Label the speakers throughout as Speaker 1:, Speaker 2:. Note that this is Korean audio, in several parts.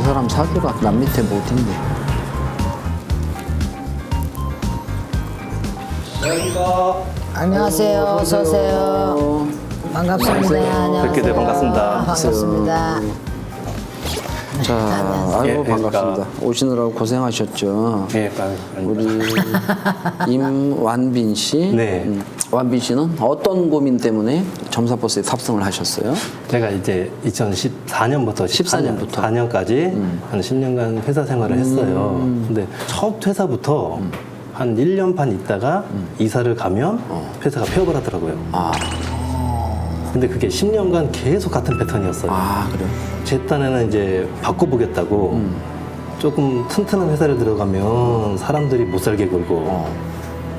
Speaker 1: 사람 사귀가 남 밑에 못 있네.
Speaker 2: 안녕하세요. 어서 오세요. 반갑습니다. 안녕하세요.
Speaker 3: 뵙게 돼 반갑습니다.
Speaker 2: 반갑습니다.
Speaker 1: 자, 아이고
Speaker 3: 예,
Speaker 1: 반갑습니다. 오시느라고 고생하셨죠.
Speaker 3: 예, 빨리.
Speaker 1: 우리 임완빈 씨.
Speaker 3: 네.
Speaker 1: 음, 완빈 씨는 어떤 고민 때문에 점사버스에 탑승을 하셨어요?
Speaker 3: 제가 이제 2014년부터
Speaker 1: 14 년부터.
Speaker 3: 4년까지 한 10년간 회사 생활을 했어요. 근데 첫 회사부터 한 1년 반 있다가 이사를 가면 회사가 폐업을 하더라고요.
Speaker 1: 아,
Speaker 3: 근데 그게 10년간 계속 같은 패턴이었어요.
Speaker 1: 아 그래요?
Speaker 3: 제 딴에는 이제 바꿔보겠다고 조금 튼튼한 회사를 들어가면 사람들이 못 살게 굴고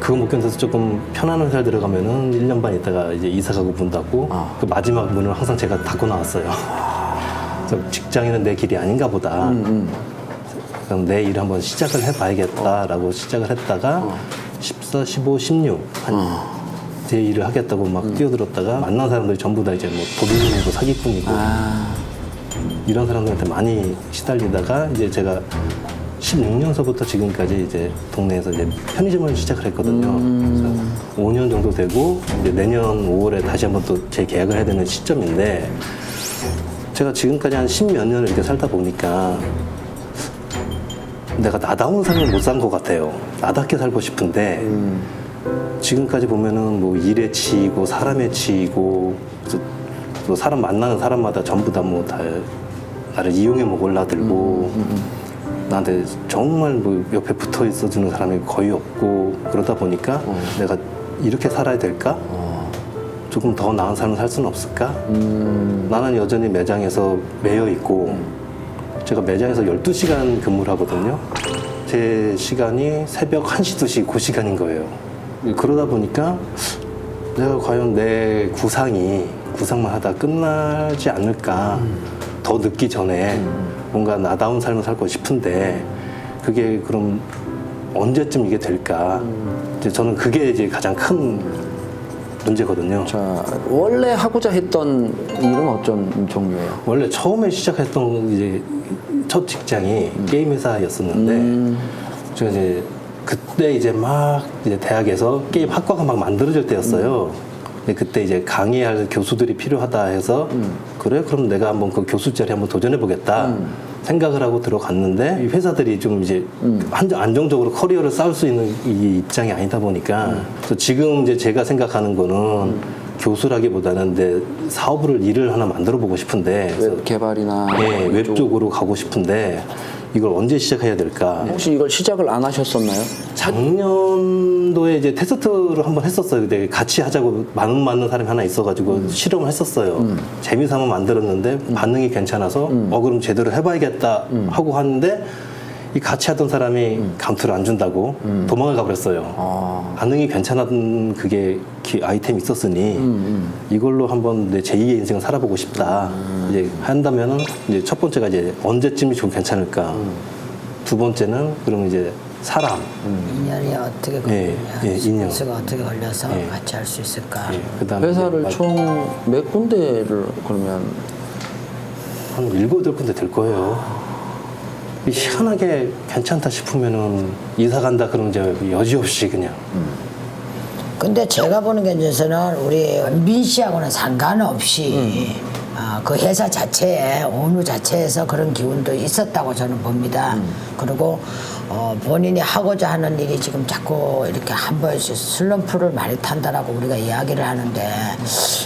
Speaker 3: 그거 못 견뎌서 조금 편안한 회사를 들어가면은 1년 반 있다가 이제 이사 가고 문다고
Speaker 1: 어.
Speaker 3: 그 마지막 문을 항상 제가 닫고 나왔어요. 그래서 직장인은 내 길이 아닌가 보다. 그럼 내 일을 한번 시작을 해봐야겠다라고 시작을 했다가 14, 15, 16. 한 제 일을 하겠다고 막 뛰어들었다가 만난 사람들이 전부 다 이제 뭐 도둑이고 사기꾼이고
Speaker 1: 아,
Speaker 3: 이런 사람들한테 많이 시달리다가 이제 제가 16년서부터 지금까지 이제 동네에서 이제 편의점을 시작을 했거든요. 그래서 5년 정도 되고 이제 내년 5월에 다시 한번 또 재계약을 해야 되는 시점인데 제가 지금까지 한 십몇 년을 이렇게 살다 보니까 내가 나다운 삶을 못 산 것 같아요. 나답게 살고 싶은데 지금까지 보면은 뭐 일에 치이고 사람에 치이고 또 사람 만나는 사람마다 전부 다 뭐 다 나를 이용해 먹으려 들고 나한테 정말 뭐 옆에 붙어 있어주는 사람이 거의 없고 그러다 보니까 내가 이렇게 살아야 될까? 조금 더 나은 삶을 살 수는 없을까? 나는 여전히 매장에서 매여 있고 제가 매장에서 12시간 근무를 하거든요. 제 시간이 새벽 1시, 2시 그 시간인 거예요. 그러다 보니까 내가 과연 내 구상이 구상만 하다 끝나지 않을까 더 늦기 전에 뭔가 나다운 삶을 살고 싶은데 그게 그럼 언제쯤 이게 될까 이제 저는 그게 이제 가장 큰 문제거든요.
Speaker 1: 자 원래 하고자 했던 일은 어떤 종류예요?
Speaker 3: 원래 처음에 시작했던 이제 첫 직장이 게임 회사였었는데 제가 이제 그때 이제 막 이제 대학에서 게임 학과가 막 만들어질 때였어요. 근데 그때 이제 강의할 교수들이 필요하다 해서 그래 그럼 내가 한번 그 교수 자리 한번 도전해 보겠다 생각을 하고 들어갔는데 이 회사들이 좀 이제 한정 안정적으로 커리어를 쌓을 수 있는 이 입장이 아니다 보니까 그래서 지금 이제 제가 생각하는 거는 교수라기보다는 내 사업을 일을 하나 만들어 보고 싶은데
Speaker 1: 웹 개발이나
Speaker 3: 예, 웹 쪽으로 가고 싶은데 이걸 언제 시작해야 될까?
Speaker 1: 혹시 이걸 시작을 안 하셨었나요?
Speaker 3: 작년도에 이제 테스트를 한번 했었어요. 근데 같이 하자고 마음 맞는 사람이 하나 있어가지고 실험을 했었어요. 재미삼아 만들었는데 반응이 괜찮아서 어 그럼 제대로 해봐야겠다 하고 하는데 이 같이 하던 사람이 감투를 안 준다고 도망을 가버렸어요.
Speaker 1: 아,
Speaker 3: 반응이 괜찮았던 그게 기- 아이템이 있었으니 이걸로 한번 내 제2의 인생을 살아보고 싶다. 이제 한다면은 이제 첫 번째가 이제 언제쯤이 좀 괜찮을까. 두 번째는 그러면 이제 사람.
Speaker 2: 인연이 어떻게
Speaker 3: 예,
Speaker 2: 걸리냐,
Speaker 3: 예, 인연.
Speaker 2: 스가 어떻게 걸려서
Speaker 3: 예.
Speaker 2: 같이 할 수 있을까.
Speaker 3: 예, 그다음에
Speaker 1: 회사를
Speaker 3: 이제
Speaker 1: 총 몇 군데를 그러면
Speaker 3: 한 일곱 여덟 군데 될 거예요. 이 희한하게 괜찮다 싶으면은 이사 간다 그러면 이제 여지없이 그냥.
Speaker 2: 근데 제가 보는 견에서는 우리 은빈 씨하고는 상관없이 아, 그 회사 자체에 어느 자체에서 그런 기운도 있었다고 저는 봅니다. 그리고 어, 본인이 하고자 하는 일이 지금 자꾸 이렇게 한 번씩 슬럼프를 많이 탄다라고 우리가 이야기를 하는데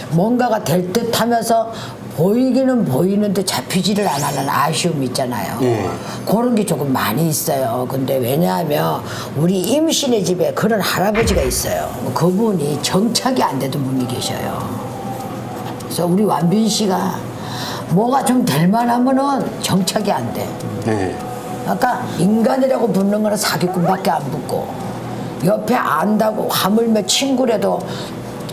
Speaker 2: 뭔가가 될 듯 하면서 보이기는 보이는데 잡히지를 안 하는 아쉬움이 있잖아요.
Speaker 3: 예.
Speaker 2: 그런 게 조금 많이 있어요. 근데 왜냐하면 우리 임신의 집에 그런 할아버지가 있어요. 그분이 정착이 안 되던 분이 계셔요. 그래서 우리 완빈 씨가 뭐가 좀 될 만하면은 정착이 안 돼.
Speaker 3: 네.
Speaker 2: 아까 인간이라고 붙는 거는 사기꾼밖에 안 붙고 옆에 안다고 하물며 친구라도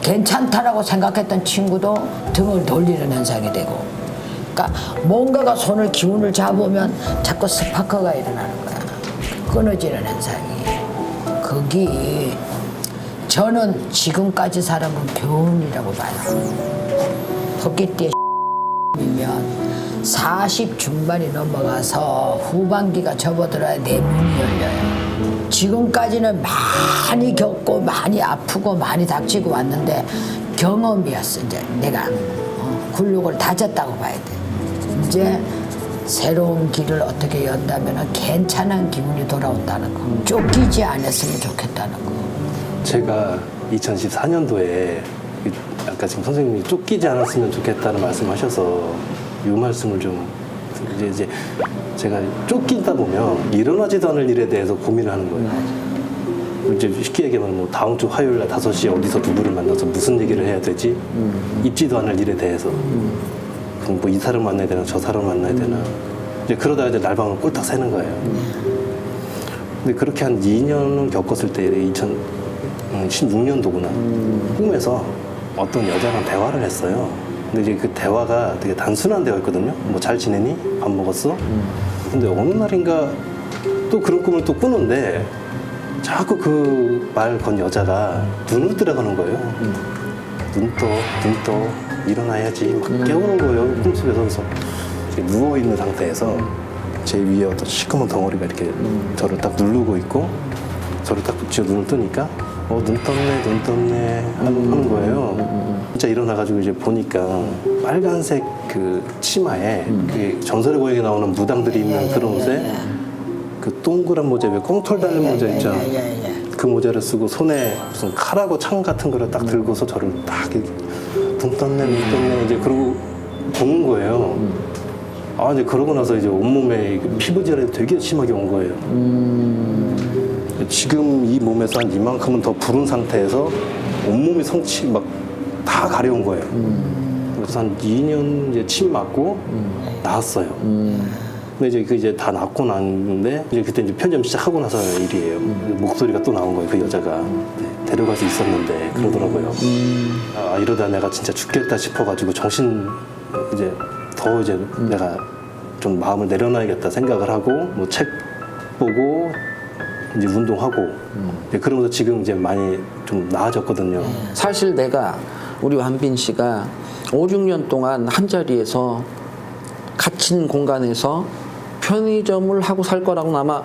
Speaker 2: 괜찮다라고 생각했던 친구도 등을 돌리는 현상이 되고 그러니까 뭔가가 손을 기운을 잡으면 자꾸 스파크가 일어나는 거야. 끊어지는 현상이. 그게 저는 지금까지 살아본 교훈이라고 봐요. 토끼띠에 이면 40 중반이 넘어가서 후반기가 접어들어야 내 문이 열려요. 지금까지는 많이 겪고 많이 아프고 많이 닥치고 왔는데 경험이었어 이제 내가 어, 굴욕을 다졌다고 봐야 돼. 이제 새로운 길을 어떻게 연다면 괜찮은 기분이 돌아온다는 거. 쫓기지 않았으면 좋겠다는 거.
Speaker 3: 제가 2014년도에 아까 지금 선생님이 쫓기지 않았으면 좋겠다는 말씀하셔서 이 말씀을 좀 이제 이제 제가 쫓기다 보면 일어나지도 않을 일에 대해서 고민을 하는 거예요. 이제 쉽게 얘기하면 뭐 다음 주 화요일 날 5시에 어디서 누구를 만나서 무슨 얘기를 해야 되지? 있지도 않을 일에 대해서. 그럼 뭐 이 사람 만나야 되나 저 사람 만나야 되나. 이제 그러다 이제 날방을 꼴딱 새는 거예요. 근데 그렇게 한 2년을 겪었을 때 2016년도구나 꿈에서 어떤 여자랑 대화를 했어요. 근데 이제 그 대화가 되게 단순한 대화였거든요. 뭐 잘 지내니? 밥 먹었어? 근데 어느 날인가 또 그런 꿈을 또 꾸는데 자꾸 그 말 건 여자가 눈을 들어가는 거예요. 눈 떠, 눈 떠, 일어나야지. 막 깨우는 거예요. 꿈속에서. 그래서 이렇게 누워 있는 상태에서 제 위에 어떤 시커먼 덩어리가 이렇게 저를 딱 누르고 있고 저를 딱 붙여 눈을 뜨니까 어, 눈 떴네, 눈 떴네 하는, 하는 거예요. 진짜 일어나가지고 이제 보니까 빨간색 그 치마에 그 전설의 고향에 나오는 무당들이 있는 그런 옷에 그 동그란 모자, 왜 꽁털 달린 모자 있잖아.
Speaker 2: 예, 예, 예.
Speaker 3: 그 모자를 쓰고 손에 무슨 칼하고 창 같은 거를 딱 들고서 저를 딱 이렇게 눈 떴네, 눈 떴네 이제 그러고 보는 거예요. 아 이제 그러고 나서 이제 온몸에 그 피부질환이 되게 심하게 온 거예요. 지금 이 몸에서 한 이만큼은 더 부른 상태에서 온몸이 성치 막 다 가려운 거예요. 그래서 한 2년 이제 침 맞고 나왔어요. 근데 이제 그 이제 다 낫고 났는데 이제 그때 이제 편점 시작하고 나서 일이에요. 목소리가 또 나온 거예요. 그 여자가 네, 데려갈 수 있었는데 그러더라고요. 아 이러다 내가 진짜 죽겠다 싶어가지고 정신 이제 더 이제 내가 좀 마음을 내려놔야겠다 생각을 하고 뭐 책 보고 이제 운동하고 이제 그러면서 지금 이제 많이 좀 나아졌거든요.
Speaker 1: 사실 내가 우리 완빈 씨가 5, 6년 동안 한 자리에서 갇힌 공간에서 편의점을 하고 살 거라고는 아마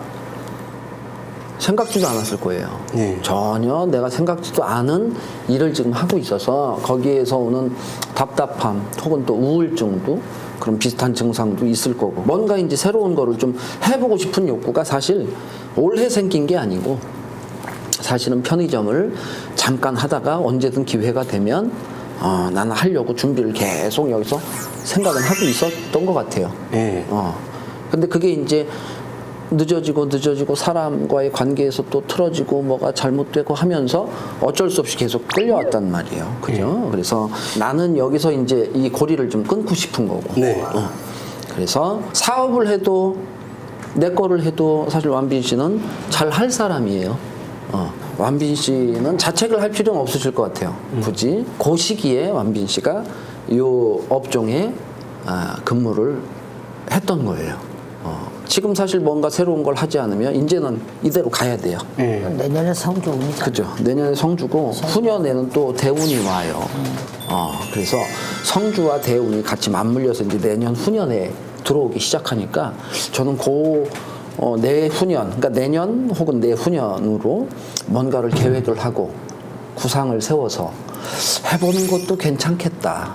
Speaker 1: 생각지도 않았을 거예요.
Speaker 3: 네.
Speaker 1: 전혀 내가 생각지도 않은 일을 지금 하고 있어서 거기에서 오는 답답함 혹은 또 우울증도 그런 비슷한 증상도 있을 거고 뭔가 이제 새로운 거를 좀 해보고 싶은 욕구가 사실 올해 생긴 게 아니고 사실은 편의점을 잠깐 하다가 언제든 기회가 되면 어, 나는 하려고 준비를 계속 여기서 생각은 하고 있었던 것 같아요.
Speaker 3: 예.
Speaker 1: 어. 근데 그게 이제 늦어지고 늦어지고 사람과의 관계에서 또 틀어지고 뭐가 잘못되고 하면서 어쩔 수 없이 계속 끌려왔단 말이에요. 그죠? 그래서 나는 여기서 이제 이 고리를 좀 끊고 싶은 거고.
Speaker 3: 네.
Speaker 1: 어. 그래서 사업을 해도 내 거를 해도 사실 완빈 씨는 잘 할 사람이에요. 어. 완빈 씨는 자책을 할 필요는 없으실 것 같아요. 굳이 그 시기에 완빈 씨가 요 업종에 아, 근무를 했던 거예요. 어. 지금 사실 뭔가 새로운 걸 하지 않으면 이제는 이대로 가야 돼요.
Speaker 3: 예.
Speaker 2: 내년에 성주 운이잖아.
Speaker 1: 그죠. 내년에 성주고 후년에는 또 대운이 와요. 어, 그래서 성주와 대운이 같이 맞물려서 이제 내년 후년에 들어오기 시작하니까 저는 그 어, 내후년, 그러니까 내년 혹은 내후년으로 뭔가를 계획을 하고 구상을 세워서 해보는 것도 괜찮겠다.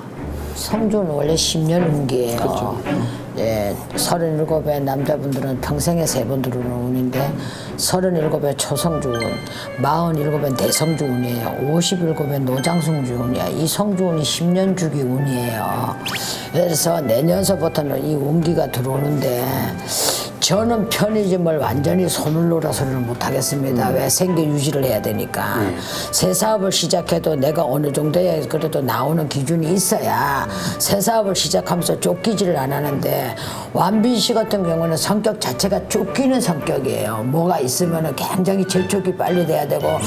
Speaker 2: 성주는 원래 10년 운기예요.
Speaker 1: 그렇죠.
Speaker 2: 예, 37의 남자분들은 평생에 세 번 들어오는 운인데 37의 초성주 운, 47의 대성주 운이에요. 57의 노장성주 운이야. 이 성주 운이 10년 주기 운이에요. 그래서 내년서부터는 이 운기가 들어오는데 저는 편의점을 완전히 손을 놀아서는 못하겠습니다. 왜 생계 유지를 해야 되니까. 새 사업을 시작해도 내가 어느 정도의 그래도 나오는 기준이 있어야 새 사업을 시작하면서 쫓기지를 안 하는데 완빈 씨 같은 경우는 성격 자체가 쫓기는 성격이에요. 뭐가 있으면 굉장히 재촉이 빨리 돼야 되고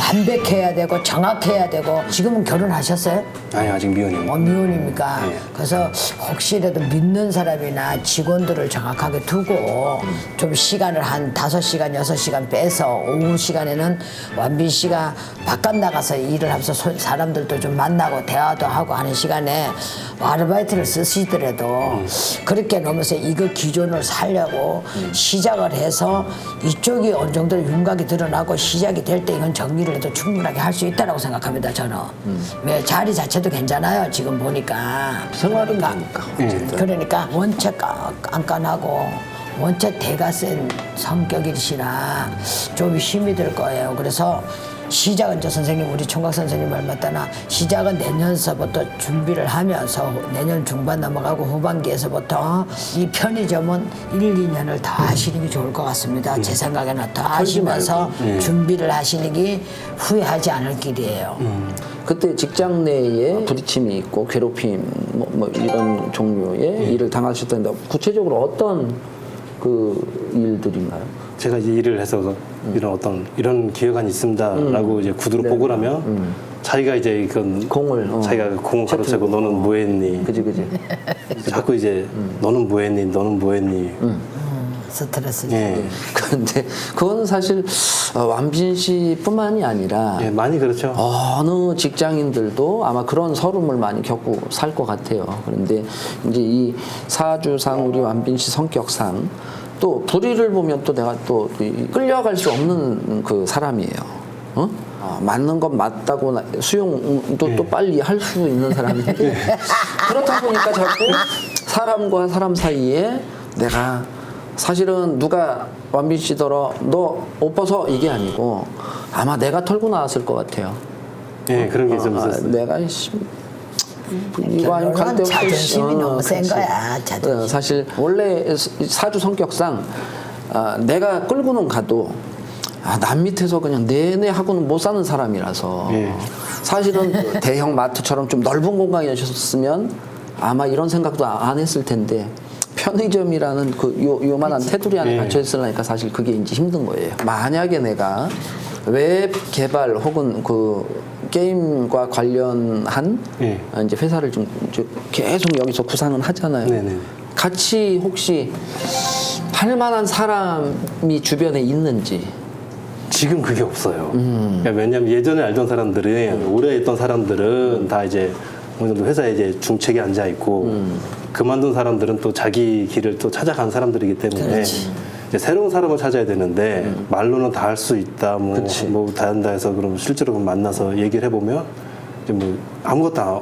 Speaker 2: 완벽해야 되고 정확해야 되고 지금은 결혼하셨어요?
Speaker 3: 아니 아직 미혼입니다.
Speaker 2: 어, 미혼입니까?
Speaker 3: 네.
Speaker 2: 그래서 혹시라도 믿는 사람이나 직원들을 정확하게 두고 하고 좀 시간을 한 다섯 시간 여섯 시간 빼서 오후 시간에는 완빈 씨가 바깥 나가서 일을 하면서 소- 사람들도 좀 만나고 대화도 하고 하는 시간에 아르바이트를 쓰시더라도 그렇게 넘어서 이거 기존을 살려고 시작을 해서 이쪽이 어느 정도 윤곽이 드러나고 시작이 될 때 이건 정리를 해도 충분하게 할 수 있다고 생각합니다 저는 왜 자리 자체도 괜찮아요 지금 보니까
Speaker 1: 생활은
Speaker 2: 그러니까,
Speaker 1: 되니까.
Speaker 2: 그러니까 원체 까- 깐깐하고 원체 대가 센 성격이시라 좀 힘이 들 거예요. 그래서 시작은 저 선생님 우리 총각 선생님 말 맞다나 시작은 내년서부터 준비를 하면서 내년 중반 넘어가고 후반기에서부터 이 편의점은 1, 2년을 더 하시는 게 좋을 것 같습니다. 제 생각에는 더 하시면서 준비를 하시는 게 후회하지 않을 길이에요.
Speaker 1: 그때 직장 내에 부딪힘이 있고 괴롭힘 뭐, 뭐 이런 종류의 일을 당하셨다는데 구체적으로 어떤 그 일들인가요?
Speaker 3: 제가 이제 일을 해서 이런 어떤 이런 기획안이 있습니다라고 이제 구두로 보고를 하면 자기가 이제 이건
Speaker 1: 공을, 어.
Speaker 3: 자기가 공을 가로채고 너는 뭐 했니?
Speaker 1: 그지 그지.
Speaker 3: 자꾸 이제 너는 뭐 했니? 너는 뭐 했니
Speaker 2: 스트레스.
Speaker 3: 예.
Speaker 1: 그런데 그건 사실 어, 완빈 씨뿐만이 아니라
Speaker 3: 예, 많이 그렇죠
Speaker 1: 어느 직장인들도 아마 그런 서름을 많이 겪고 살 것 같아요. 그런데 이제 이 사주상 우리 완빈 씨 성격상 또 불의를 보면 또 내가 또이 끌려갈 수 없는 그 사람이에요. 어? 어, 맞는 건 맞다고 나- 수용도 또 빨리 할 수 있는 사람인데 그렇다 보니까 자꾸 사람과 사람 사이에 내가 사실은 누가 완빈 씨더러 너옷 벗어 이게 아니고 아마 내가 털고 나왔을 것 같아요.
Speaker 3: 예 그런 게좀
Speaker 1: 아,
Speaker 3: 있었어요
Speaker 1: 내가 씨, 이거 아니면 갈 없이
Speaker 2: 자존심이
Speaker 1: 어,
Speaker 2: 너무 센. 거야, 자존심.
Speaker 1: 어, 사실 원래 사주 성격상 아, 내가 끌고는 가도 아, 남 밑에서 그냥 내내 하고는 못 사는 사람이라서
Speaker 3: 예.
Speaker 1: 사실은 그 대형 마트처럼 좀 넓은 공간이었으면 아마 이런 생각도 안 했을 텐데 편의점이라는 그 요, 요만한 테두리 안에
Speaker 3: 예.
Speaker 1: 갇혀 있으려니까 사실 그게 이제 힘든 거예요. 만약에 내가 웹 개발 혹은 그 게임과 관련한
Speaker 3: 예.
Speaker 1: 이제 회사를 좀 이제 계속 여기서 구상은 하잖아요.
Speaker 3: 네네.
Speaker 1: 같이 혹시 할 만한 사람이 주변에 있는지
Speaker 3: 지금 그게 없어요. 그러니까 왜냐면 예전에 알던 사람들은 오래 있던 사람들은 다 이제 어느 정도 회사에 이제 중책에 앉아 있고 그만둔 사람들은 또 자기 길을 또 찾아간 사람들이기 때문에 이제 새로운 사람을 찾아야 되는데 말로는 다 할 수 있다 뭐다 한다 해서 그럼 실제로 그럼 만나서 얘기를 해보면 이제 뭐 아무것도 안-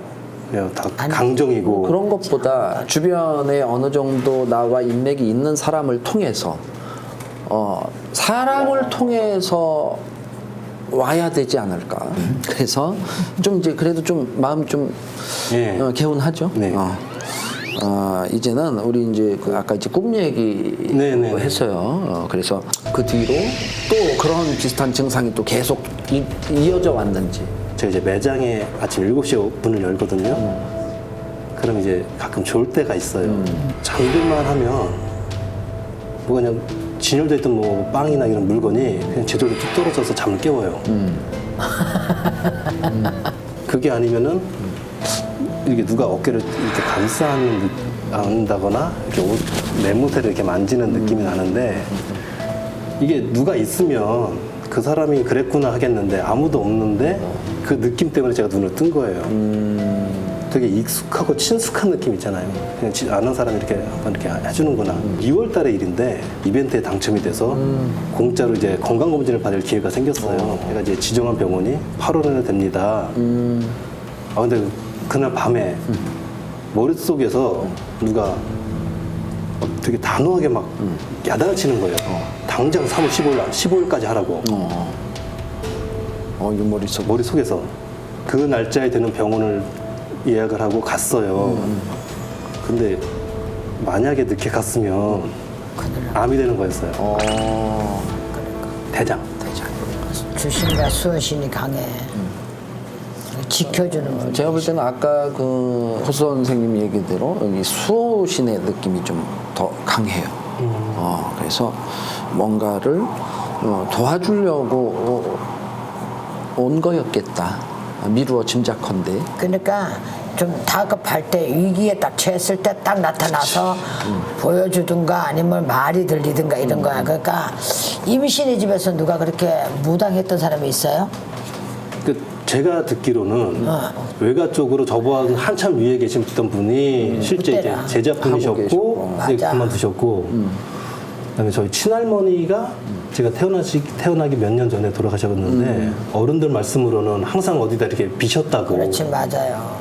Speaker 3: 그냥 다 강정이고
Speaker 1: 그런 것보다 주변에 어느 정도 나와 인맥이 있는 사람을 통해서 어, 사람을 통해서 와야 되지 않을까. 그래서 좀 이제 그래도 좀 마음 좀
Speaker 3: 예.
Speaker 1: 어, 개운하죠.
Speaker 3: 네.
Speaker 1: 어. 어, 이제는 우리 이제 그 아까 이제 꿈 얘기
Speaker 3: 네, 네, 네.
Speaker 1: 했어요. 어, 그래서 그 뒤로 또 그런 비슷한 증상이 또 계속 이, 이어져 왔는지.
Speaker 3: 제가 이제 매장에 아침 7시에 문을 열거든요. 그럼 이제 가끔 좋을 때가 있어요. 잠들만 하면 뭐 그냥 진열돼 있던 뭐 빵이나 이런 물건이 그냥 제대로 뚝 떨어져서 잠을 깨워요. 그게 아니면은 이게 누가 어깨를 이렇게 감싸는 안다거나 이렇게 옷, 내모태를 이렇게 만지는 느낌이 나는데 이게 누가 있으면 그 사람이 그랬구나 하겠는데 아무도 없는데 그 느낌 때문에 제가 눈을 뜬 거예요. 되게 익숙하고 친숙한 느낌 있잖아요. 그냥 지- 아는 사람이 이렇게 한번 이렇게 해주는구나. 2월 달에 일인데 이벤트에 당첨이 돼서 공짜로 이제 건강검진을 받을 기회가 생겼어요. 제가 이제 지정한 병원이 8월에는 됩니다. 아, 근데 그날 밤에 머릿속에서 누가 어, 되게 단호하게 막 야단을 치는 거예요. 당장 3월 15일, 15일까지 하라고.
Speaker 1: 어, 어, 이 머릿속.
Speaker 3: 머릿속에서 그 날짜에 되는 병원을 예약을 하고 갔어요. 근데 만약에 늦게 갔으면 암이 되는 거였어요.
Speaker 1: 어,
Speaker 3: 대장.
Speaker 1: 대장.
Speaker 2: 주신과 수호신이 강해. 지켜주는 거.
Speaker 1: 제가 볼 때는 아까 그 호수 선생님 얘기대로 여기 수호신의 느낌이 좀 더 강해요. 어, 그래서 뭔가를 어, 도와주려고 어, 온 거였겠다. 미루어 짐작컨대
Speaker 2: 그러니까 좀 다급할 때 위기에 딱 처했을 때 딱 나타나서 보여주든가 아니면 말이 들리든가 이런 거야. 그러니까 임신의 집에서 누가 그렇게 무당했던 사람이 있어요?
Speaker 3: 그 제가 듣기로는
Speaker 2: 어.
Speaker 3: 외가 쪽으로 저보다 한참 위에 계셨던 분이 실제 이제
Speaker 2: 그때라.
Speaker 1: 하고
Speaker 3: 제자분이셨고
Speaker 1: 계셨고.
Speaker 3: 이제
Speaker 2: 맞아.
Speaker 3: 그만두셨고 그다음에 저희 친할머니가 제가 태어나시 태어나기 몇 년 전에 돌아가셨는데 어른들 말씀으로는 항상 어디다 이렇게 비셨다고
Speaker 2: 그렇지 맞아요.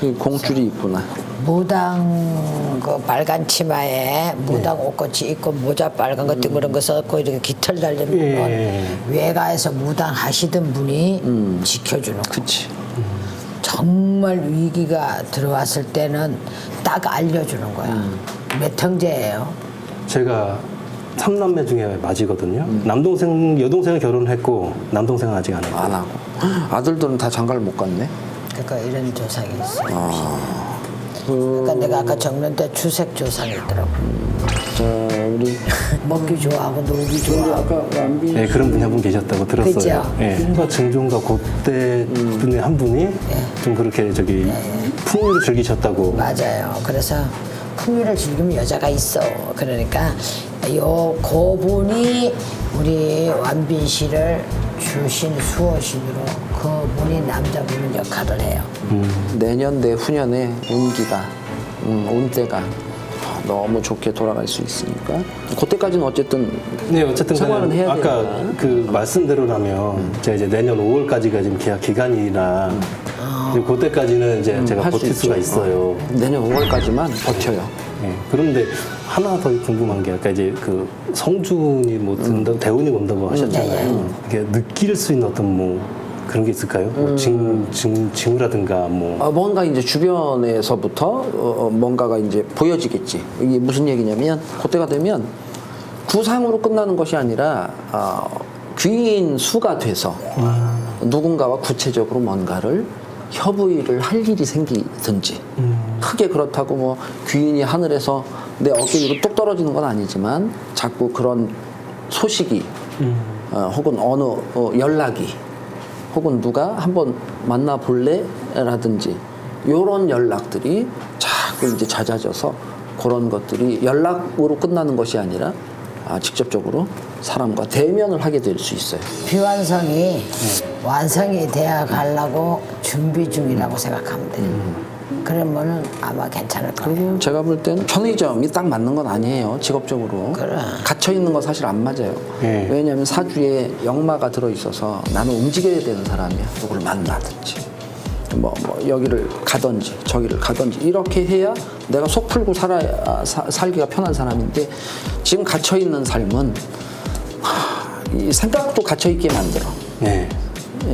Speaker 1: 그 공줄이 있구나
Speaker 2: 무당 그 빨간 치마에 무당
Speaker 3: 네.
Speaker 2: 옷꽃이 있고 모자 빨간 것 둥그런 거 썼고 이렇게 깃털 달린 분
Speaker 3: 예.
Speaker 2: 외가에서 무당 하시던 분이
Speaker 3: 음.
Speaker 2: 지켜주는 거.
Speaker 1: 그치
Speaker 2: 정말 위기가 들어왔을 때는 딱 알려주는 거야.
Speaker 3: 음.
Speaker 2: 몇 형제예요?
Speaker 3: 제가 삼남매 중에 맞이거든요. 남동생 여동생은 결혼했고 남동생은 아직 안 했고
Speaker 1: 안 하고 아들들은 다 장가를 못 갔네
Speaker 2: 그러니까 이런 조상이 있어. 요
Speaker 3: 아.
Speaker 2: 그러니까 내가 아까 적는 때 주색 조상이 있더라고.
Speaker 1: 자 우리
Speaker 2: 먹기 좋아하고 놀기 좋아하고.
Speaker 1: 아까 완비
Speaker 3: 예, 그런 분이 한 분 계셨다고 들었어요.
Speaker 2: 그죠?
Speaker 3: 예, 흉가 증종가 그때 분의 한 분이 좀 그렇게 저기 풍류를 즐기셨다고.
Speaker 2: 맞아요. 그래서 풍류를 즐기면 여자가 있어. 그러니까 요 고분이 우리 완빈 씨를 주신 수호신으로 그분이 남자분은 역할을 해요.
Speaker 1: 내년 내후년에 운기가 음, 운때가 너무 좋게 돌아갈 수 있으니까 그때까지는 어쨌든
Speaker 3: 네, 어쨌든
Speaker 1: 생활은
Speaker 3: 간에
Speaker 1: 해야
Speaker 3: 아까
Speaker 1: 되니까.
Speaker 3: 그 말씀대로라면 제가 이제 내년 5월까지가 지금 계약 기간이라 이제 그때까지는 이제 제가
Speaker 1: 음. 할수
Speaker 3: 버틸 수가
Speaker 1: 있죠.
Speaker 3: 있어요.
Speaker 1: 내년 5월까지만 버텨요.
Speaker 3: 예, 그런데 하나 더 궁금한 게 아까 이제 그 성준이 뭐 든다고 대운이 온다고 하셨잖아요. 이게 느낄 수 있는 어떤 뭐 그런 게 있을까요? 뭐 징, 징, 징후라든가 뭐
Speaker 1: 어, 뭔가 이제 주변에서부터 어, 어, 뭔가가 이제 보여지겠지. 이게 무슨 얘기냐면 그때가 되면 구상으로 끝나는 것이 아니라 어, 귀인 수가 돼서 누군가와 구체적으로 뭔가를 협의를 할 일이 생기든지. 크게 그렇다고 뭐 귀인이 하늘에서 내 어깨 위로 뚝 떨어지는 건 아니지만 자꾸 그런 소식이 어, 혹은 어느 어, 연락이 혹은 누가 한번 만나 볼래라든지 요런 연락들이 자꾸 이제 잦아져서 그런 것들이 연락으로 끝나는 것이 아니라 아, 직접적으로 사람과 대면을 하게 될 수 있어요.
Speaker 2: 비완성이 완성이 돼야 가려고 준비 중이라고 생각하면 돼요. 그러면은 아마 괜찮을 거예요.
Speaker 1: 제가 볼 때는 편의점이 딱 맞는 건 아니에요. 직업적으로.
Speaker 2: 그래.
Speaker 1: 갇혀 있는 건 사실 안 맞아요.
Speaker 3: 예.
Speaker 1: 왜냐하면 사주에 역마가 들어 있어서 나는 움직여야 되는 사람이야. 누구를 만나든지. 뭐, 뭐 여기를 가든지 저기를 가든지 이렇게 해야 내가 속 풀고 살아야 사- 살기가 편한 사람인데 지금 갇혀 있는 삶은 하, 이 생각도 갇혀 있게 만들어.
Speaker 3: 네.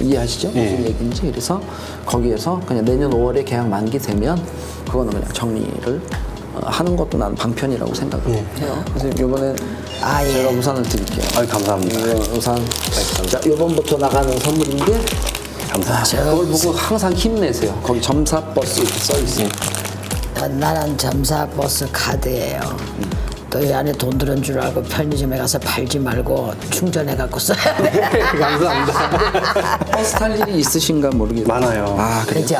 Speaker 1: 이해하시죠? 무슨
Speaker 3: 예.
Speaker 1: 얘기인지 그래서 거기에서 그냥 내년 5월에 계약 만기 되면 그거는 그냥 정리를 어, 하는 것도 나는 방편이라고 생각을
Speaker 3: 예.
Speaker 1: 해요. 그래서 이번에
Speaker 2: 아, 예.
Speaker 1: 제가 우산을 드릴게요.
Speaker 3: 아유 감사합니다.
Speaker 1: 이거 우산 자 이번부터 나가는 선물인데
Speaker 3: 감사합니다.
Speaker 1: 그걸 보고 항상 힘내세요. 거기 점사 버스 이렇게 써 있어요.
Speaker 2: 어, 나는 점사 버스 카드예요. 또 이 안에 돈 들은 줄 알고 편의점에 가서 팔지 말고 충전해 갖고 써야 돼.
Speaker 3: 감사합니다.
Speaker 1: 버스 탈 일이 있으신가 모르겠어요.
Speaker 3: 많아요.
Speaker 1: 아 그래.
Speaker 2: 그죠?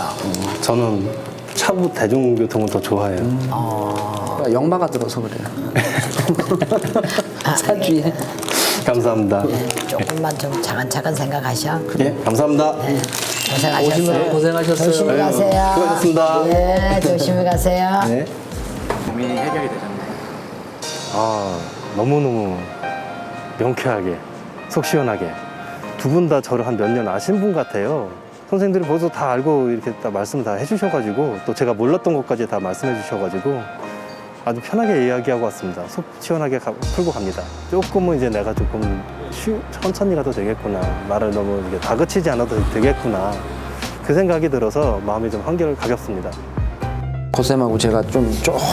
Speaker 3: 저는 차부 대중교통을 더 좋아해요.
Speaker 1: 그러니까 역마가 들어서 그래요. 사주에.
Speaker 3: 감사합니다.
Speaker 2: 조금만 좀 차근차근 생각하셔.
Speaker 3: 예, 감사합니다.
Speaker 2: 고생하셨어요.
Speaker 1: 오시느라 고생하셨어요.
Speaker 2: 조심히 가세요.
Speaker 3: 수고하셨습니다.
Speaker 2: 네, 조심히 가세요.
Speaker 3: 네.
Speaker 4: 고민이 해결이 되셨네요.
Speaker 3: 아, 너무너무 명쾌하게, 속 시원하게. 두 분 다 저를 한 몇 년 아신 분 같아요. 선생님들이 벌써 다 알고 이렇게 다 말씀 다 해주셔가지고, 또 제가 몰랐던 것까지 다 말씀해 주셔가지고, 아주 편하게 이야기하고 왔습니다. 속 시원하게 가- 풀고 갑니다. 조금은 이제 내가 조금 쉬, 천천히 가도 되겠구나. 말을 너무 이렇게 다그치지 않아도 되겠구나. 그 생각이 들어서 마음이 좀 한결 가볍습니다.
Speaker 1: 고쌤하고 제가 좀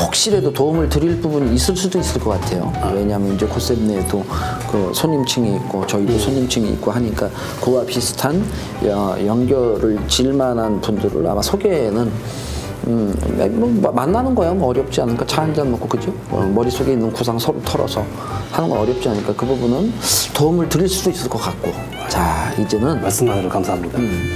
Speaker 1: 혹시라도 도움을 드릴 부분이 있을 수도 있을 것 같아요. 왜냐하면 이제 고쌤 내에도 그 손님층이 있고 저희도 손님층이 있고 하니까 그와 비슷한 여- 연결을 질 만한 분들을 아마 소개는 음, 뭐 만나는 거야 뭐 어렵지 않으니까 차 한 잔 먹고 그죠? 어, 머릿속에 있는 구상 서로 털어서 하는 건 어렵지 않으니까 그 부분은 도움을 드릴 수도 있을 것 같고 자 이제는
Speaker 3: 말씀 만으로 감사합니다.
Speaker 1: 음,